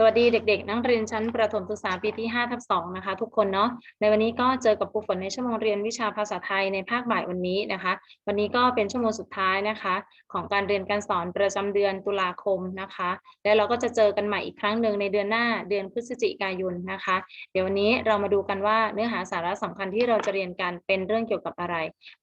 สวัสดีเด็กๆ นักเรียนชั้นประถมศึกษาปีที่5ทับ2นะคะ ทุกคนเนาะในวันนี้ก็เจอกับครูฝนในชั่วโมงเรียนวิชาภาษาไทยในภาคบ่ายวันนี้นะคะ วันนี้ก็เป็นชั่วโมงสุดท้ายนะคะ ของการเรียนการสอนประจำเดือนตุลาคมนะคะ แล้วเราก็จะเจอกันใหม่อีกครั้งหนึ่งในเดือนหน้าเดือนพฤศจิกายนนะคะ เดี๋ยววันนี้เรามาดูกันว่าเนื้อหาสาระสำคัญที่เราจะเรียนกันเป็นเรื่องเกี่ยวกับอะไร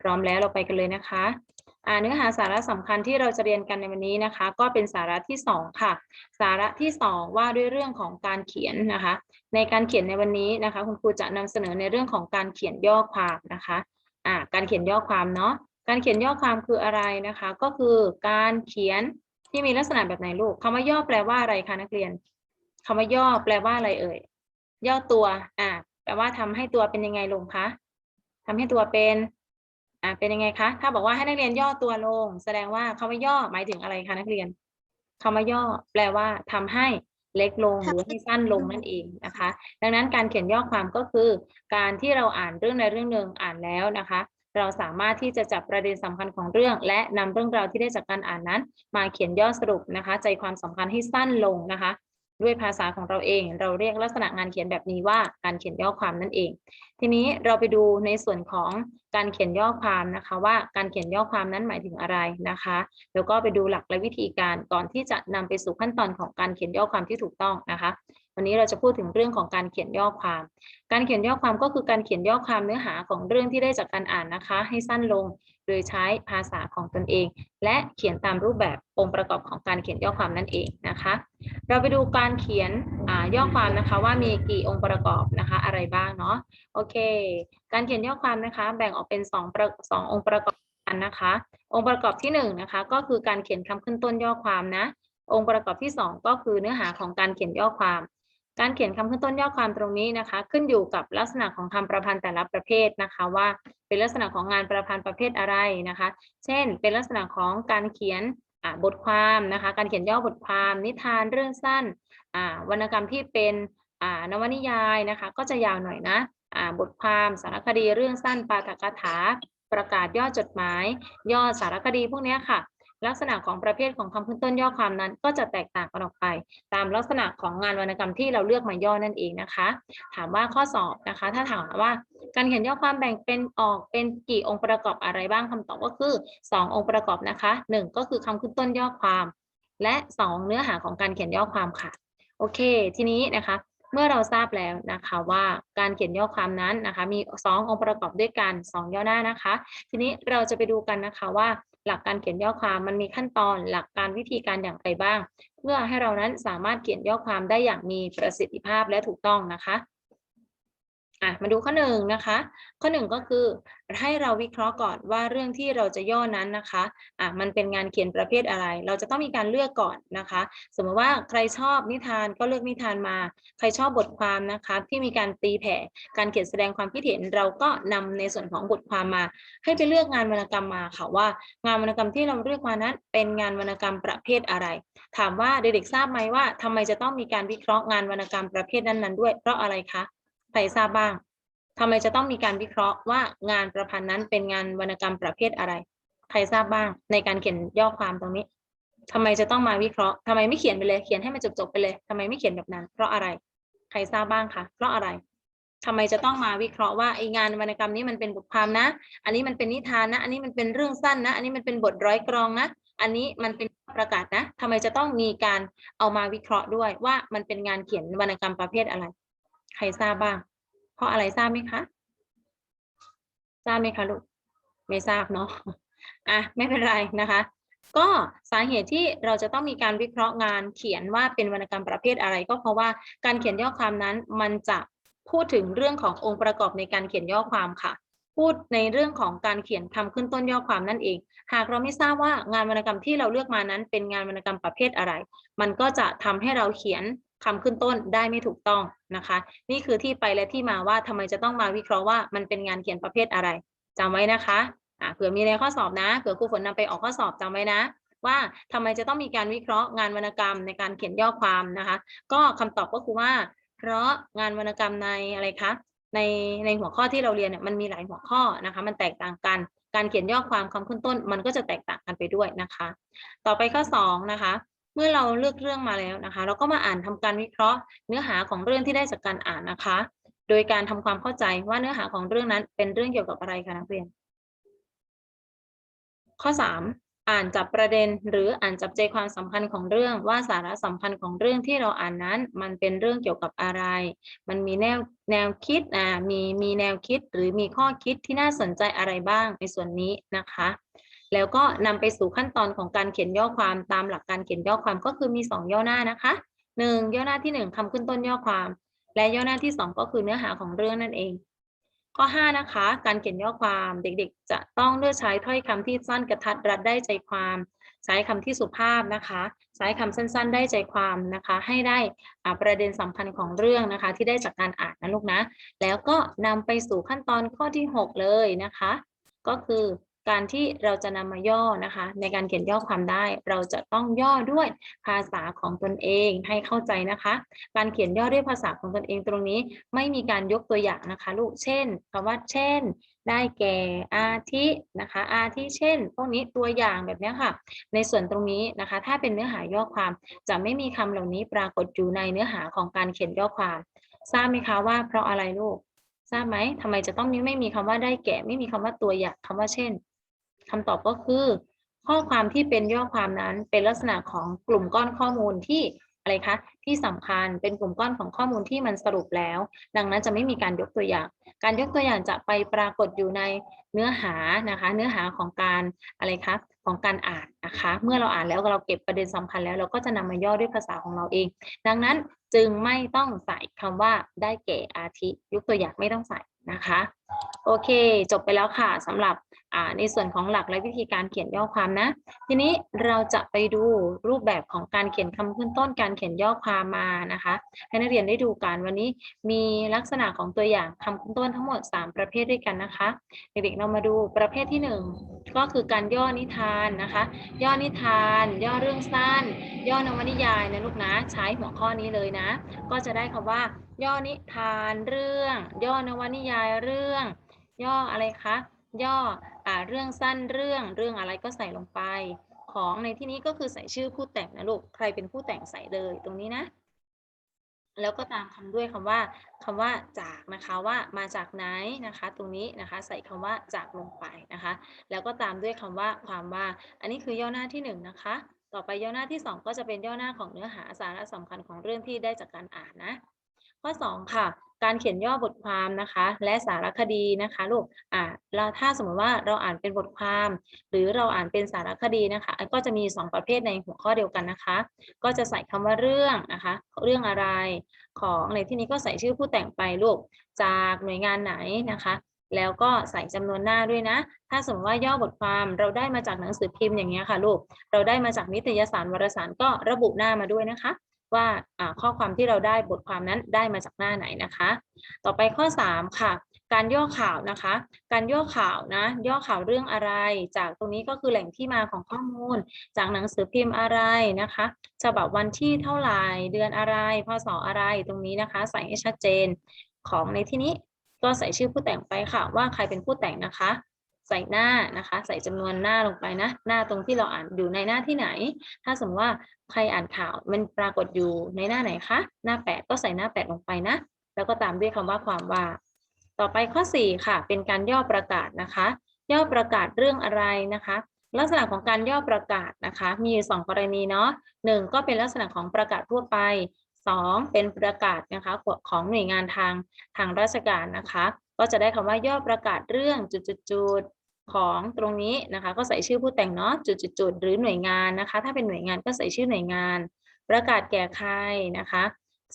พร้อมแล้วเราไปกันเลยนะคะ เนื้อหาสาระสำคัญที่เราจะเรียนกันในวันนี้นะคะ ก็เป็นสาระที่สองค่ะ สาระที่สองว่าด้วยเรื่องของการเขียนนะคะ ในการเขียนในวันนี้นะคะ คุณครูจะนำเสนอในเรื่องของการเขียนย่อความนะคะการเขียนย่อความเนาะการเขียนย่อความคืออะไรนะคะ ก็คือการเขียนที่มีลักษณะแบบไหนลูกคำว่าย่อแปลว่าอะไรคะนักเรียนคำว่าย่อแปลว่าอะไรเอ่ยย่อตัวอ่าแปลว่าทำให้ตัวเป็นยังไงลงคะทำให้ตัวเป็น อ่าเป็นยังไงคะ ถ้าบอกว่าให้นักเรียนย่อตัวลง แสดงว่าคำว่าย่อหมายถึงอะไรคะนักเรียนคำว่าย่อแปลว่าทำให้เล็กลงหรือให้สั้นลงนั่นเองนะคะ ดังนั้นการเขียนย่อความก็คือ การที่เราอ่านเรื่องใดเรื่องหนึ่งอ่านแล้วนะคะ เราสามารถที่จะจับประเด็นสำคัญของเรื่อง และนำเรื่องราวที่ได้จากการอ่านนั้น มาเขียนย่อสรุปนะคะ ใจความสำคัญให้สั้นลงนะคะ ด้วยภาษาของเราเอง เราเรียกลักษณะงานเขียนแบบนี้ว่าการเขียนย่อความนั่นเอง ทีนี้เราไปดูในส่วนของการเขียนย่อความนะคะ ว่าการเขียนย่อความนั้นหมายถึงอะไรนะคะ แล้วก็ไปดูหลักและวิธีการก่อนที่จะนำไปสู่ขั้นตอนของการเขียนย่อความที่ถูกต้องนะคะ วันนี้เราจะพูดถึงเรื่องของการเขียนย่อความ การเขียนย่อความก็คือการเขียนย่อความเนื้อหาของเรื่องที่ได้จากการอ่านนะคะ ให้สั้นลงโดยใช้ภาษาของตนเอง และเขียนตามรูปแบบองค์ประกอบของการเขียนย่อความนั่นเองนะคะ เราไปดูการเขียนย่อความนะคะ ว่ามีกี่องค์ประกอบนะคะอะไรบ้างเนาะโอเค การเขียนย่อความนะคะ แบ่งออกเป็นสองสององค์ประกอบกันนะคะ องค์ประกอบที่หนึ่งนะคะก็คือการเขียนคำขึ้นต้นย่อความนะ องค์ประกอบที่สองก็คือเนื้อหาของการเขียนย่อความ การเขียนคำขึ้นต้นย่อความตรงนี้นะคะ ขึ้นอยู่กับลักษณะของคำประพันธ์แต่ละประเภทนะคะ ว่าเป็นลักษณะของงานประพันธ์ประเภทอะไรนะคะ เช่น เป็นลักษณะของการเขียนบทความนะคะ การเขียนย่อบทความนิทานเรื่องสั้นวรรณกรรมที่เป็นนวนิยายนะคะ ก็จะยาวหน่อยนะบทความสารคดีเรื่องสั้นปาฐกถาประกาศย่อจดหมาย ย่อสารคดีพวกนี้ค่ะ ลักษณะของประเภทของคำขึ้นต้นย่อความนั้น ก็จะแตกต่างกันออกไป ตามลักษณะของงานวรรณกรรมที่เราเลือกมาย่อนั่นเองนะคะ ถามว่าข้อสอบนะคะ ถ้าถามว่าการเขียนย่อความแบ่งเป็นออกเป็นกี่องค์ประกอบอะไรบ้างคำตอบก็คือ 2 องค์ประกอบนะคะ 1 ก็คือคำขึ้นต้นย่อความ และ 2 เนื้อหาของการเขียนย่อความค่ะโอเค ทีนี้นะคะเมื่อเราทราบแล้วนะคะว่าการเขียนย่อความนั้นนะคะ มี 2 องค์ประกอบด้วยกัน 2 ย่อหน้านะคะ ทีนี้เราจะไปดูกันนะคะว่า หลักการเขียนย่อความมันมีขั้นตอนหลักการวิธีการอย่างไรบ้าง เพื่อให้เรานั้นสามารถเขียนย่อความได้อย่างมีประสิทธิภาพและถูกต้องนะคะ อะมาดูข้อหนึ่งนะคะ ข้อหนึ่งก็คือให้เราวิเคราะห์ก่อนว่าเรื่องที่เราจะย่อนั้นนะคะอะมันเป็นงานเขียนประเภทอะไร เราจะต้องมีการเลือกก่อนนะคะ สมมติว่าใครชอบนิทานก็เลือกนิทานมา ใครชอบบทความนะคะ ที่มีการตีแผ่การเขียนแสดงความคิดเห็นเราก็นำในส่วนของบทความมา ให้ไปเลือกงานวรรณกรรมมาค่ะว่า งานวรรณกรรมที่เราเลือกมานั้นเป็นงานวรรณกรรมประเภทอะไร ถามว่าเด็กๆทราบไหมว่าทำไมจะต้องมีการวิเคราะห์งานวรรณกรรมประเภทนั้นๆด้วย เพราะอะไรคะ ใครทราบบ้างทำไมจะต้องมีการวิเคราะห์ว่างานประพันธ์นั้นเป็นงานวรรณกรรมประเภทอะไร ใครทราบบ้างในการเขียนย่อความตรงนี้ทำไมจะต้องมาวิเคราะห์ทำไมไม่เขียนไปเลย เขียนให้มันจบๆไปเลยทำไมไม่เขียนแบบนั้น เพราะอะไร ใครทราบบ้างคะเพราะอะไรทำไมจะต้องมาวิเคราะห์ว่าไองานวรรณกรรมนี้มันเป็นบทความนะ อันนี้มันเป็นนิทานนะ อันนี้มันเป็นเรื่องสั้นนะ อันนี้มันเป็นบทร้อยกรองนะ อันนี้มันเป็นประกาศนะทำไมจะต้องมีการเอามาวิเคราะห์ด้วยว่ามันเป็นงานเขียนวรรณกรรมประเภทอะไร ใครทราบบ้าง เพราะอะไรทราบไหมคะ ทราบไหมคะลูก ไม่ทราบเนาะ อะไม่เป็นไรนะคะ ก็สาเหตุที่เราจะต้องมีการวิเคราะห์งานเขียนว่าเป็นวรรณกรรมประเภทอะไร ก็เพราะว่าการเขียนย่อความนั้นมันจะพูดถึงเรื่องขององค์ประกอบในการเขียนย่อความค่ะ พูดในเรื่องของการเขียนคำขึ้นต้นย่อความนั่นเอง หากเราไม่ทราบว่างานวรรณกรรมที่เราเลือกมานั้นเป็นงานวรรณกรรมประเภทอะไร มันก็จะทำให้เราเขียน คำขึ้นต้นได้ไม่ถูกต้องนะคะ นี่คือที่ไปและที่มาว่าทำไมจะต้องมาวิเคราะห์ว่ามันเป็นงานเขียนประเภทอะไรจำไว้นะคะอ่าเผื่อมีในข้อสอบนะเผื่อครูฝนนำไปออกข้อสอบจำไว้นะ ว่าทำไมจะต้องมีการวิเคราะห์งานวรรณกรรมในการเขียนย่อความนะคะ ก็คำตอบก็คือว่า เพราะงานวรรณกรรมในอะไรคะในในหัวข้อที่เราเรียนเนี่ยมันมีหลายหัวข้อนะคะ มันแตกต่างกัน การเขียนย่อความคำขึ้นต้น มันก็จะแตกต่างกันไปด้วยนะคะ ต่อไปข้อสองนะคะ เมื่อเราเลือกเรื่องมาแล้วนะคะ เราก็มาอ่านทำการวิเคราะห์ เนื้อหาของเรื่องที่ได้จากการอ่านนะคะ โดยการทำความเข้าใจว่าเนื้อหาของเรื่องนั้นเป็นเรื่องเกี่ยวกับอะไรคะนักเรียน ข้อ 3 อ่านจับประเด็น หรืออ่านจับใจความสำคัญของเรื่องว่าสาระสำคัญของเรื่องที่เราอ่านนั้น มันเป็นเรื่องเกี่ยวกับอะไร มันมีแนวแนวคิดอ่ามีมีแนวคิดหรือมีข้อคิดที่น่าสนใจอะไรบ้างในส่วนนี้นะคะ แล้วก็นำไปสู่ขั้นตอนของการเขียนย่อความตามหลักการเขียนย่อความก็คือมี 2 ย่อหน้านะคะหนึ่งย่อหน้าที่ 1คำขึ้นต้นย่อความ และย่อหน้าที่ 2 ก็คือเนื้อหาของเรื่องนั่นเอง ข้อ 5 นะคะ การเขียนย่อความเด็กๆ จะต้องเลือกใช้ถ้อยคำที่สั้นกระทัดรัดได้ใจความ ใช้คำที่สุภาพนะคะ ใช้คำสั้นๆ ได้ใจความนะคะ ให้ได้อ่าประเด็นสำคัญของเรื่องนะคะ ที่ได้จากการอ่านนะลูกนะ แล้วก็นำไปสู่ขั้นตอนข้อที่ 6 เลยนะคะ ก็คือ การที่เราจะนำมาย่อนะคะ ในการเขียนย่อความได้ เราจะต้องย่อด้วยภาษาของตนเองให้เข้าใจนะคะ การเขียนย่อด้วยภาษาของตนเองตรงนี้ ไม่มีการยกตัวอย่างนะคะ ลูกเช่นคำว่าเช่น ได้แก่อาทินะคะ อาทิเช่น พวกนี้ตัวอย่างแบบนี้ค่ะ ในส่วนตรงนี้นะคะ ถ้าเป็นเนื้อหาย่อความ จะไม่มีคำเหล่านี้ปรากฏอยู่ในเนื้อหาของการเขียนย่อความ ทราบไหมคะว่าเพราะอะไรลูกทราบไหมทำไมจะต้องมีไม่มีคำว่าได้แก่ ไม่มีคำว่าตัวอย่างคำว่าเช่น คำตอบก็คือ ข้อความที่เป็นย่อความนั้นเป็นลักษณะของกลุ่มก้อนข้อมูลที่อะไรคะที่สำคัญเป็นกลุ่มก้อนของข้อมูลที่มันสรุปแล้ว ดังนั้นจะไม่มีการยกตัวอย่าง การยกตัวอย่างจะไปปรากฏอยู่ในเนื้อหานะคะ เนื้อหาของการอะไรคะของการอ่านนะคะ เมื่อเราอ่านแล้วเราเก็บประเด็นสำคัญแล้ว เราก็จะนำมาย่อด้วยภาษาของเราเอง ดังนั้นจึงไม่ต้องใส่คำว่าได้แก่อาทิ ยกตัวอย่างไม่ต้องใส่ นะคะ โอเค จบไปแล้วค่ะสำหรับในส่วนของหลักและวิธีการเขียนย่อความนะ ทีนี้เราจะไปดูรูปแบบของการเขียนคำขึ้นต้นการเขียนย่อความมานะคะ ให้นักเรียนได้ดูกันวันนี้มีลักษณะของตัวอย่างคำขึ้นต้นทั้งหมด 3 ประเภทด้วยกันนะคะเด็กๆเรามาดูประเภทที่ 1 ก็คือการย่อนิทานนะคะ ย่อนิทาน ย่อเรื่องสั้น ย่อนวนิยายนะลูกนะใช้หัวข้อนี้เลยนะ ก็จะได้คำว่า ย่อนิทานเรื่อง ย่อนวนิยายเรื่อง ย่ออะไรคะ ย่ออ่าเรื่องสั้นเรื่องเรื่องอะไรก็ใส่ลงไป ของในที่นี้ก็คือใส่ชื่อผู้แต่งนะลูกใครเป็นผู้แต่งใส่เลยตรงนี้นะ แล้วก็ตามคำด้วยคำว่าคำว่าจากนะคะว่ามาจากไหนนะคะ ตรงนี้นะคะใส่คำว่าจากลงไปนะคะ แล้วก็ตามด้วยคำว่าความว่า อันนี้คือย่อหน้าที่หนึ่งนะคะต่อไปย่อหน้าที่สองก็จะเป็นย่อหน้าของเนื้อหาสาระสำคัญของเรื่องที่ได้จากการอ่านนะ ข้อ 2 ค่ะ การเขียนย่อบทความนะคะ และสารคดีนะคะลูกอ่าเราถ้าสมมติว่าเราอ่านเป็นบทความ หรือเราอ่านเป็นสารคดีนะคะ ก็จะมี 2 ประเภทในหัวข้อเดียวกันนะคะ ก็จะใส่คำว่าเรื่องนะคะ เรื่องอะไรของในที่นี้ก็ใส่ชื่อผู้แต่งไปลูกจากหน่วยงานไหนนะคะแล้วก็ใส่จำนวนหน้าด้วยนะ ถ้าสมมติว่าย่อบทความเราได้มาจากหนังสือพิมพ์อย่างเงี้ยค่ะลูก เราได้มาจากนิตยสารวารสารก็ระบุหน้ามาด้วยนะคะ ว่าข้อความที่เราได้บทความนั้นได้มาจากหน้าไหนนะคะ ต่อไปข้อ 3 ค่ะ การย่อข่าวนะคะ การย่อข่าวนะ ย่อข่าวเรื่องอะไร จากตรงนี้ก็คือแหล่งที่มาของข้อมูล จากหนังสือพิมพ์อะไรนะคะฉบับวันที่เท่าไหร่เดือนอะไรพศอะไรตรงนี้นะคะ ใส่ให้ชัดเจนของในที่นี้ก็ใส่ชื่อผู้แต่งไปค่ะว่าใครเป็นผู้แต่งนะคะ ใส่หน้านะคะ ใส่จำนวนหน้าลงไปนะ หน้าตรงที่เราอ่านอยู่ในหน้าที่ไหน ถ้าสมมติว่าใครอ่านข่าวมันปรากฏอยู่ในหน้าไหนคะ หน้า 8 ก็ใส่หน้า 8 ลงไปนะ แล้วก็ตามด้วยคำว่าความว่า ต่อไปข้อ 4 ค่ะ เป็นการย่อประกาศนะคะ ย่อประกาศเรื่องอะไรนะคะ ลักษณะของการย่อประกาศนะคะ มีอยู่สองกรณีเนาะหนึ่งก็เป็นลักษณะของประกาศทั่วไปสองเป็นประกาศนะคะของหน่วยงานทางทางราชการนะคะ ก็จะได้คำว่าย่อประกาศเรื่องจุดๆๆ ของตรงนี้นะคะ ก็ใส่ชื่อผู้แต่งเนาะจุดๆหรือหน่วยงานนะคะ ถ้าเป็นหน่วยงานก็ใส่ชื่อหน่วยงาน ประกาศแก่ใครนะคะ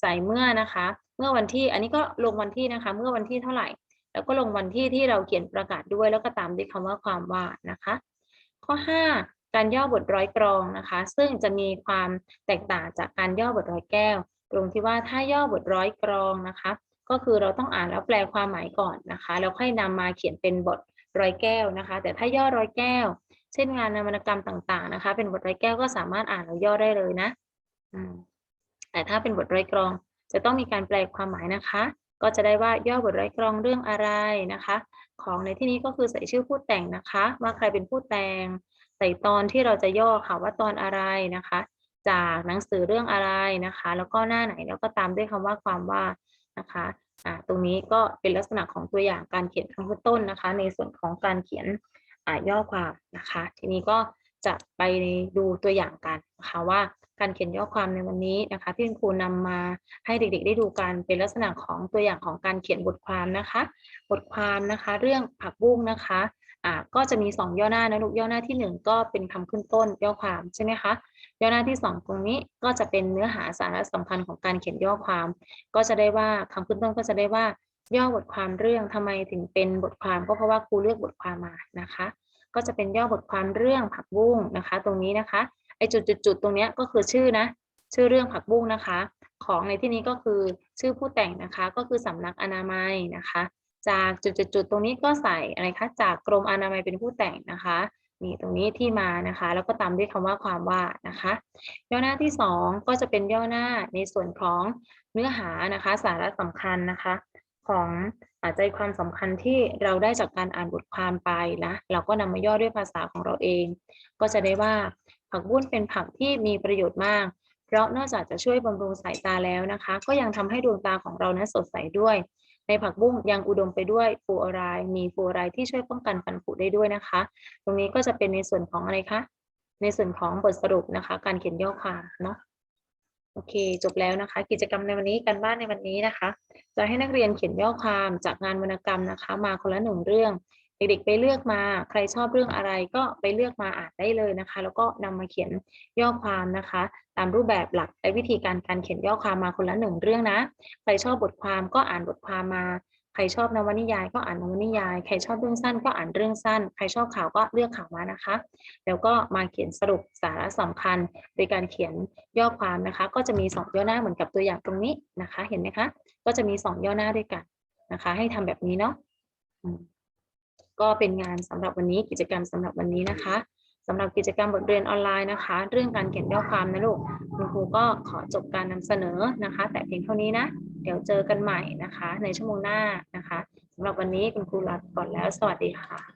ใส่เมื่อนะคะ เมื่อวันที่อันนี้ก็ลงวันที่นะคะ เมื่อวันที่เท่าไหร่ แล้วก็ลงวันที่ที่เราเขียนประกาศด้วยแล้วก็ตามด้วยคำว่าความว่านะคะ ข้อ 5 การย่อบทร้อยกรองนะคะ ซึ่งจะมีความแตกต่างจากการย่อบทร้อยแก้ว ตรงที่ว่าถ้าย่อบทร้อยกรองนะคะ ก็คือเราต้องอ่านแล้วแปลความหมายก่อนนะคะแล้วค่อยนำมาเขียนเป็นบท ร้อยแก้วนะคะ แต่ถ้าย่อร้อยแก้ว เช่นงานนวรรณกรรมต่างๆนะคะ เป็นบทร้อยแก้วก็สามารถอ่านแล้วย่อได้เลยนะแต่ถ้าเป็นบทร้อยกรอง จะต้องมีการแปลความหมายนะคะ ก็จะได้ว่าย่อบทร้อยกรองเรื่องอะไรนะคะ ของในที่นี้ก็คือใส่ชื่อผู้แต่งนะคะ ว่าใครเป็นผู้แต่งใส่ตอนที่เราจะย่อค่ะว่าตอนอะไรนะคะ จากหนังสือเรื่องอะไรนะคะ แล้วก็หน้าไหนแล้วก็ตามด้วยคำว่าความว่านะคะ อ่าตรงนี้ก็เป็นลักษณะของตัวอย่างการเขียนข้างต้นนะคะ ในส่วนของการเขียนอ่าย่อความนะคะ ทีนี้ก็จะไปดูตัวอย่างกันนะคะว่าการเขียนย่อความในวันนี้นะคะ ที่คุณครูนำมาให้เด็กๆ ได้ดูกันเป็นลักษณะของตัวอย่างของการเขียนบทความนะคะ บทความนะคะเรื่องผักบุ้งนะคะอ่าก็จะมี 2 ย่อหน้านะลูกย่อหน้าที่ 1 ก็เป็นคำขึ้นต้นย่อความใช่ไหมคะ ย่อหน้าที่ 2 ตรงนี้ก็จะเป็นเนื้อหาสาระสำคัญของการเขียนย่อความ ก็จะได้ว่าคำขึ้นต้นก็จะได้ว่าย่อบทความเรื่องทำไมถึงเป็นบทความก็เพราะว่าครูเลือกบทความมานะคะ ก็จะเป็นย่อบทความเรื่องผักบุ้งนะคะ ตรงนี้นะคะไอจุดๆๆตรงนี้ก็คือชื่อนะ ชื่อเรื่องผักบุ้งนะคะ ของในที่นี้ก็คือชื่อผู้แต่งนะคะ ก็คือสำนักอนามัยนะคะ จากจุดๆๆตรงนี้ก็ใส่อะไรคะจากกรมอนามัยเป็นผู้แต่งนะคะ นี่ตรงนี้ที่มานะคะ แล้วก็ตามด้วยคำว่าความว่านะคะ ย่อหน้าที่ 2 ก็จะเป็นย่อหน้าในส่วนของเนื้อหานะคะ สาระสำคัญนะคะ ของอาใจความสำคัญที่เราได้จากการอ่านบทความไปนะเราก็นำมาย่อด้วยภาษาของเราเอง ก็จะได้ว่าผักบุ้งเป็นผักที่มีประโยชน์มาก เพราะนอกจากจะช่วยบำรุงสายตาแล้วนะคะ ก็ยังทำให้ดวงตาของเรานั้นสดใสด้วย ในผักบุ้งยังอุดมไปด้วยฟลูออไรด์มีฟลูออไรด์ที่ช่วยป้องกันฟันผุได้ด้วยนะคะ ตรงนี้ก็จะเป็นในส่วนของอะไรคะในส่วนของบทสรุปนะคะ การเขียนย่อความเนาะโอเค จบแล้วนะคะ กิจกรรมในวันนี้การบ้านในวันนี้นะคะ จะให้นักเรียนเขียนย่อความจากงานวรรณกรรมนะคะ มาคนละหนึ่งเรื่อง เด็กๆไปเลือกมาใครชอบเรื่องอะไรก็ไปเลือกมาอ่านได้เลยนะคะ แล้วก็นำมาเขียนย่อความนะคะ ตามรูปแบบหลักและวิธีการการเขียนย่อความมาคนละหนึ่งเรื่องนะ ใครชอบบทความก็อ่านบทความมา ใครชอบนวนิยาย ก็อ่านนวนิยาย ใครชอบเรื่องสั้นก็อ่านเรื่องสั้น ใครชอบข่าวก็เลือกข่าวมานะคะ แล้วก็มาเขียนสรุปสาระสำคัญ โดยการเขียนย่อความนะคะ ก็จะมีสองย่อหน้าเหมือนกับตัวอย่างตรงนี้นะคะ เห็นไหมคะ ก็จะมีสองย่อหน้าด้วยกันนะคะ ให้ทำแบบนี้เนาะ ก็เป็นงานสำหรับวันนี้กิจกรรมสำหรับวันนี้นะคะสำหรับกิจกรรมบทเรียนออนไลน์นะคะ เรื่องการเขียนย่อความนะลูกคุณครูก็ขอจบการนำเสนอนะคะ แต่เพียงเท่านี้นะ เดี๋ยวเจอกันใหม่นะคะ ในชั่วโมงหน้านะคะสำหรับวันนี้คุณครูลาก่อนแล้ว สวัสดีค่ะ